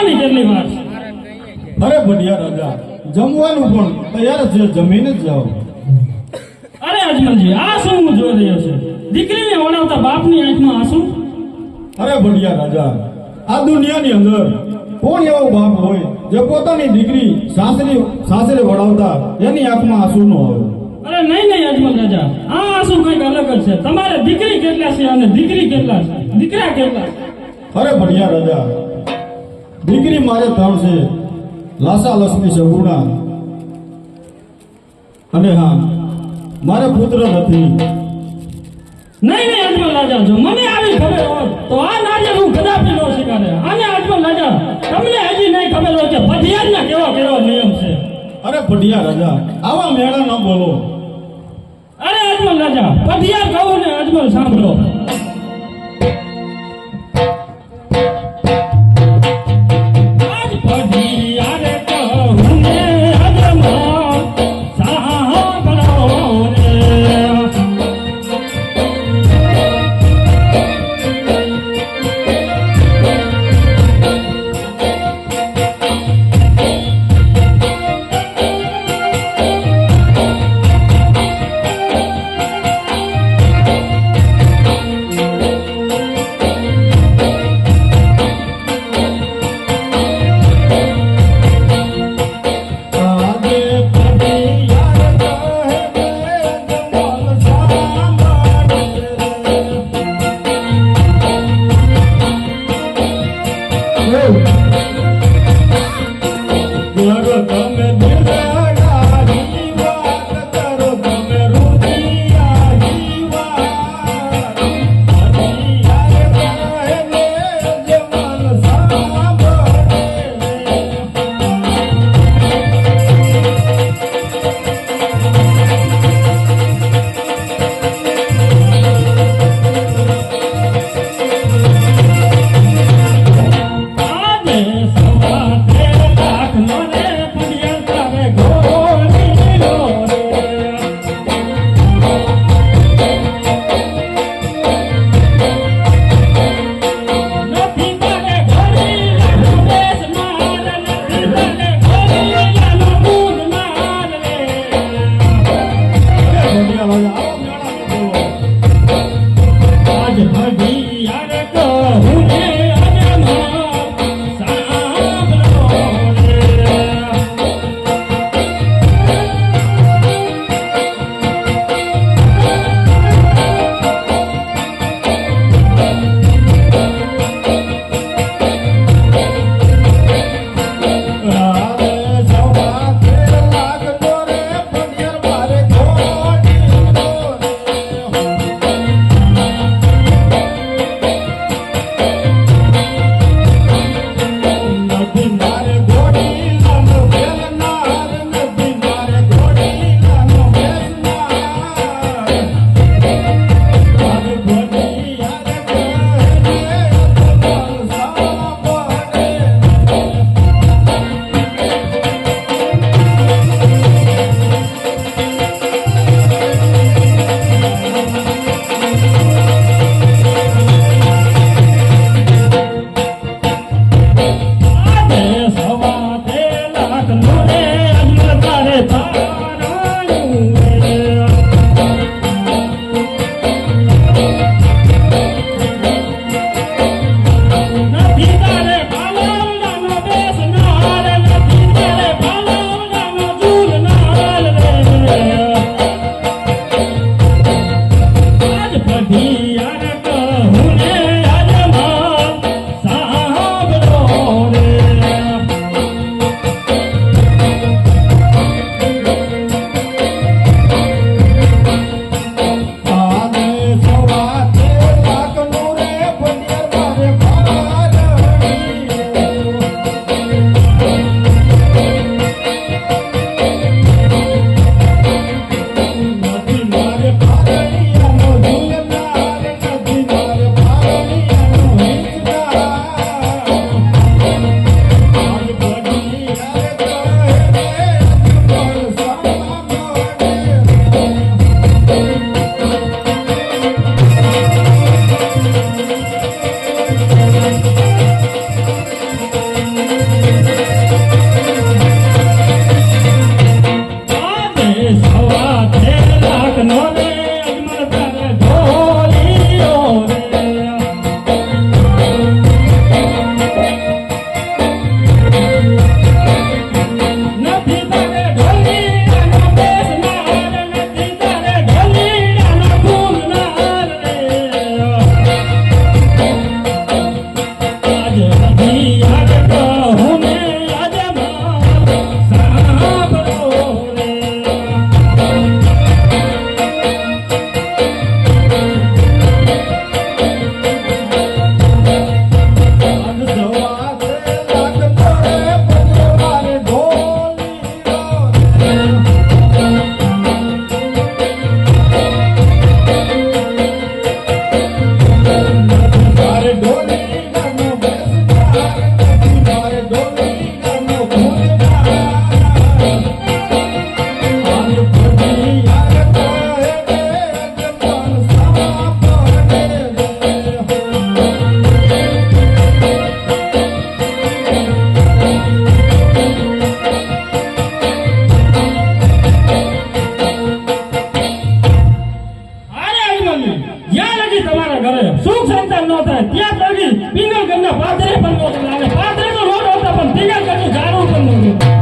જમવાની કેટલી વાર? અરે ભડિયા રાજા જમવાનું પણ તૈયાર છે જમીને જ જાઓ. અરે અજમલજી આ શું હું જોઈ રહ્યો છે? દીકરીને વણાવતા બાપની આંખમાં આંસુ? અરે ભડિયા રાજા આ દુનિયાની અંદર કોણ એવો બાપ હોય જે પોતાની દીકરી સાસરી સાસરે વળાવતા એની આંખમાં આંસુ ન હોય અરે નહીં નહીં અજમલ રાજા આ આંસુ કંઈક અલગ જ છે. તમારે દીકરી કેટલા છે અને દીકરી કેટલા છે? દીકરા કેટલા છે? અરે ભડિયા રાજા દીકરી મારે ત્રણ છે. લાસા લક્ષ્મી સગુણા અને હા મારે પુત્ર નથી. નહીં નહીં અજમલ રાજા જો. મને આવી ખબર હોત તો આ નાજે હું કદાપી ન સ્વીકારે. અને અજમલ રાજા તમને હજી નહીં ખબર હોય કે પથિયારના કેવો કેવો નિયમ છે. અરે ભડિયા રાજા આવા મેળા ન બોલો. અરે અજમલ રાજા પથિયાર કહું ને અજમલ સાંભળો. જીવનની જ્યાં લગી તમારા ઘરે સુખ સંતાન ન થાય, ત્યાં લગી પિંગલ ઘરના પાદરે પણ ન થાય પાદરે તો રોડ હતા પણ પિંગલ ઘરનું ઝાડું પણ ન